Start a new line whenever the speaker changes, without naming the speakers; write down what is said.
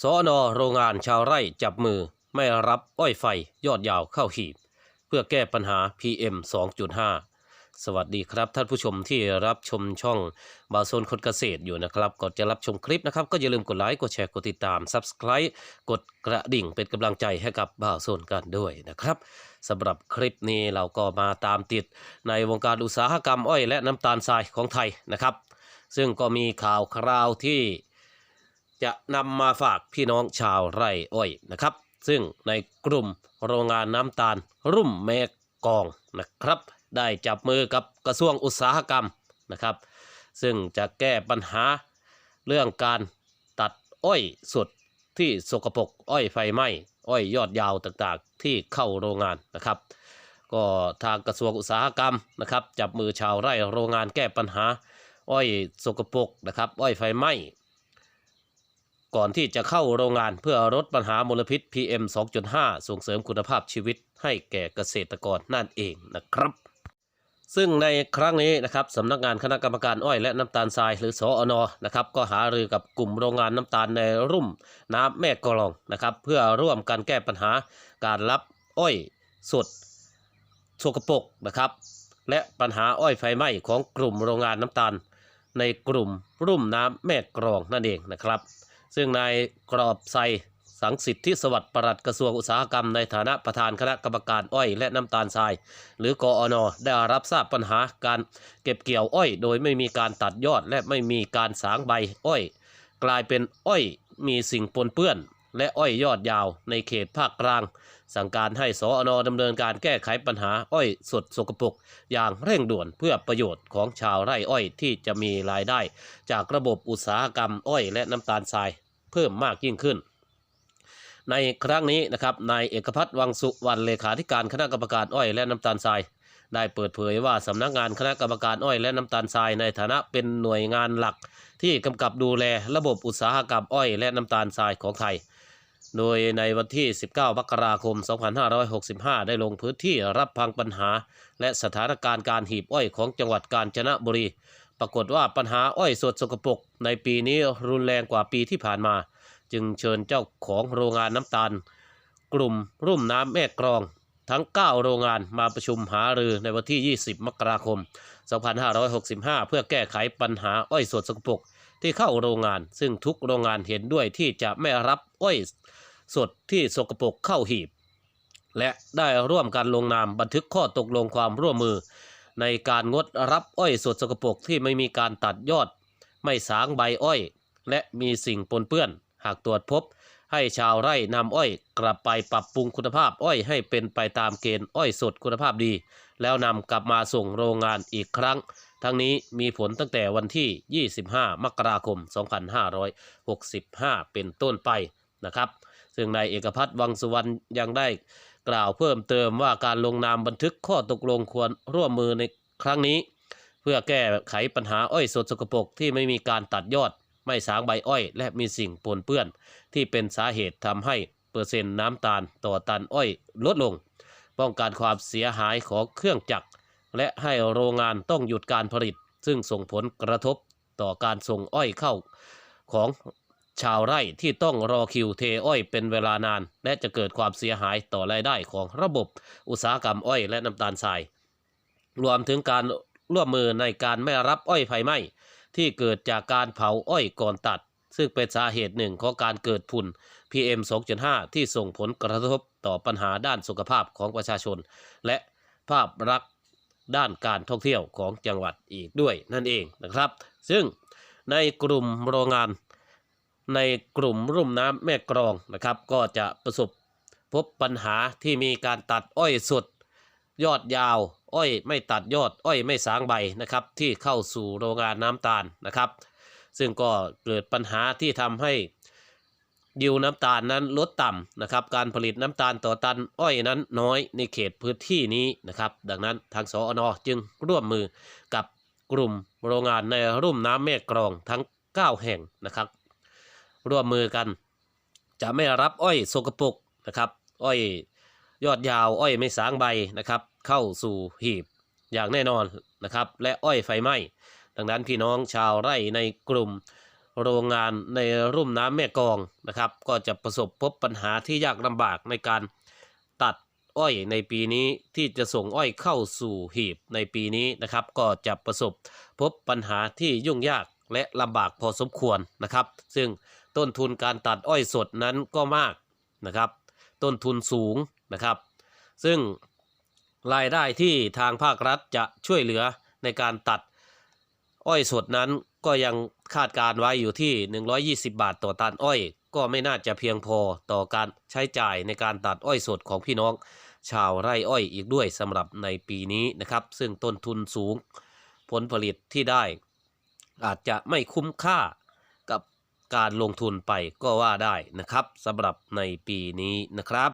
สอนอโรงงานชาวไร่จับมือไม่รับอ้อยไฟยอดยาวเข้าหีบ เพื่อแก้ปัญหา PM 2.5 สวัสดีครับท่านผู้ชมที่รับชมช่องบาโซนคนเกษตรอยู่นะครับ ก่อนจะรับชมคลิปนะครับ ก็อย่าลืมกดไลค์ กดแชร์ กดติดตาม Subscribe กดกระดิ่งเป็นกำลังใจให้กับบาโซนกันด้วยนะครับสำหรับคลิปนี้เราก็มาตามติดในวงการอุตสาหกรรมอ้อยและน้ำตาลทรายของไทยนะครับ ซึ่งก็มีข่าวคราวที่ จะนำมาฝากพี่น้องชาวไร่อ้อยนะครับ ซึ่งในกลุ่มโรงงานน้ำตาล รุ่มแมกองนะครับ ได้จับมือกับกระทรวงอุตสาหกรรมนะครับ ซึ่งจะแก้ปัญหาเรื่องการตัดอ้อยสดที่สกปรกอ้อยไฟไหม้อ้อยยอดยาวต่างๆ ที่เข้าโรงงานนะครับ ก็ทางกระทรวงอุตสาหกรรมนะครับ จับมือชาวไร่โรงงานแก้ปัญหา อ้อยสกปรกนะครับ อ้อยไฟไหม้ ก่อนที่จะเข้าโรงงานเพื่อลดปัญหามลพิษ PM 2.5 ส่งเสริมคุณภาพชีวิตให้แก่เกษตรกรนั่นเองนะครับ ซึ่งในครั้งนี้นะครับสำนักงานคณะกรรมการอ้อยและน้ำตาลทรายหรือสออนนะครับก็หารือกับกลุ่มโรงงานน้ำตาลในรุ่มน้ำแม่กลองนะครับเพื่อร่วมกันแก้ปัญหาการรับอ้อยสดสกปรกนะครับ และปัญหาอ้อยไฟไหม้ของกลุ่มโรงงานน้ำตาล ในกลุ่มรุ่มน้ำแม่กรองนั่นเองนะครับ ซึ่งนายกรอบไซสังสิทธิสวัสดิ์ปลัดกระทรวงอุตสาหกรรมในฐานะประธานคณะกรรมการอ้อยและน้ำตาลทราย หรือกอนได้รับทราบปัญหาการเก็บเกี่ยวอ้อย โดยไม่มีการตัดยอดและไม่มีการสางใบอ้อย กลายเป็นอ้อยมีสิ่งปนเปื้อน และอ้อยยอดยาวในเขตภาคกลาง สั่งการให้สอนดำเนินการแก้ไขปัญหาอ้อยสดสกปรกอย่างเร่งด่วนเพื่อประโยชน์ของชาวไร่อ้อยที่จะมีรายได้ จากระบบอุตสาหกรรมอ้อยและน้ำตาลทราย เพิ่มมากยิ่งขึ้น ในครั้งนี้นะครับนายเอกพัฒน์วังสุวรรณเลขาธิการคณะกรรมการอ้อยและน้ำตาลทรายได้เปิดเผยว่าสำนักงานคณะกรรมการอ้อยและน้ำตาลทรายในฐานะเป็นหน่วยงานหลัก ที่กำกับดูแลระบบอุตสาหกรรมอ้อยและน้ำตาลทรายของไทย โดยในวันที่ 19มกราคม 2565 ได้ลงพื้นที่รับฟังปัญหา และสถานการณ์การหีบอ้อยของจังหวัดกาญจนบุรี ปรากฏว่าปัญหาอ้อยสดสกปรกในปีนี้รุนแรงกว่าปีที่ผ่านมา จึงเชิญเจ้าของโรงงานน้ำตาล กลุ่มรุ่มน้ำแม่กรองทั้ง 9 โรงงานมาประชุมหารือในวันที่ 20 มกราคม 2565 เพื่อแก้ไขปัญหาอ้อยสดสกปรกที่เข้าโรงงาน ซึ่งทุกโรงงานเห็นด้วยที่จะไม่รับอ้อยสดที่สกปรกเข้าหีบ และได้ร่วมกันลงนามบันทึกข้อตกลงความร่วมมือ ในการงดรับอ้อยสดสกปรกที่ไม่มีการตัดยอด ไม่สางใบอ้อย และมีสิ่งปนเปื้อน หากตรวจพบ ให้ชาวไร่นำอ้อย กลับไปปรับปรุงคุณภาพอ้อยให้เป็นไปตามเกณฑ์อ้อยสดคุณภาพดี แล้วนำกลับมาส่งโรงงานอีกครั้ง ทั้งนี้มีผลตั้งแต่วันที่ 25 มกราคม 2565 เป็นต้นไปนะครับ ซึ่งนายเอกพัฒน์วังสุวรรณยังได้ กล่าวเพิ่มเติมว่าการลงนามบันทึกข้อตกลงควรร่วมมือในครั้งนี้ เพื่อแก้ไขปัญหาอ้อยสดสกปรกที่ไม่มีการตัดยอด ไม่สางใบอ้อย และมีสิ่งปนเปื้อน ที่เป็นสาเหตุทำให้เปอร์เซ็นต์น้ำตาลต่อตันอ้อยลดลง ป้องกันความเสียหายของเครื่องจักร และให้โรงงานต้องหยุดการผลิต ซึ่งส่งผลกระทบต่อการส่งอ้อยเข้าของ ชาวไร่ที่ต้องรอคิวเทอ้อยเป็นเวลานาน และจะเกิดความเสียหายต่อรายได้ของระบบอุตสาหกรรมอ้อยและน้ำตาลทราย รวมถึงการร่วมมือในการไม่รับอ้อยไฟไหม้ที่เกิดจากการเผาอ้อยก่อนตัด ซึ่งเป็นสาเหตุหนึ่งของการเกิดฝุ่น PM 2.5 ที่ส่งผลกระทบต่อปัญหาด้านสุขภาพของประชาชน และภาพลักษณ์ด้านการท่องเที่ยวของจังหวัดอีกด้วยนั่นเองนะครับ ซึ่งในกลุ่มโรงงาน ในกลุ่มรุ่มน้ำแม่กรองนะครับ ก็จะประสบพบปัญหาที่มีการตัดอ้อยสดยอดยาว อ้อยไม่ตัดยอด อ้อยไม่สางใบนะครับที่เข้าสู่โรงงานน้ำตาลนะครับ ซึ่งก็เกิดปัญหาที่ทำให้ยิวน้ำตาลนั้นลดต่ำนะครับ การผลิตน้ำตาลต่อตันอ้อยนั้นน้อยในเขตพื้นที่นี้นะครับ ดังนั้นทางสอนอจึงร่วมมือกับกลุ่มโรงงานในรุ่มน้ำแม่กรองทั้ง 9 แห่งนะครับ ร่วมมือกัน จะไม่รับอ้อยโสกปรกนะครับ อ้อยยอดยาวอ้อยไม่สางใบนะครับ เข้าสู่หีบอย่างแน่นอนนะครับ และอ้อยไฟไหม้ดังนั้นพี่น้องชาวไร่ในกลุ่มโรงงานในรุ่มน้ำแม่กองนะครับ ก็จะประสบพบปัญหาที่ยากลำบากในการตัดอ้อยในปีนี้ที่จะส่งอ้อยเข้าสู่หีบในปีนี้นะครับ ก็จะประสบพบปัญหาที่ยุ่งยากและลำบากพอสมควรนะครับ ซึ่ง ต้นทุนการตัดอ้อยสดนั้นก็มากนะครับ ต้นทุนสูงนะครับ ซึ่งรายได้ที่ทางภาครัฐจะช่วยเหลือในการตัดอ้อยสดนั้นก็ยังคาดการไว้อยู่ที่ 120 บาทต่อตันอ้อย ก็ไม่น่าจะเพียงพอต่อการใช้จ่ายในการตัดอ้อยสดของพี่น้อง ชาวไร่อ้อยอีกด้วยสำหรับในปีนี้นะครับ ซึ่งต้นทุนสูง ผลผลิตที่ได้ อาจจะไม่คุ้มค่า การลงทุนไปก็ว่าได้นะครับสำหรับในปีนี้นะครับ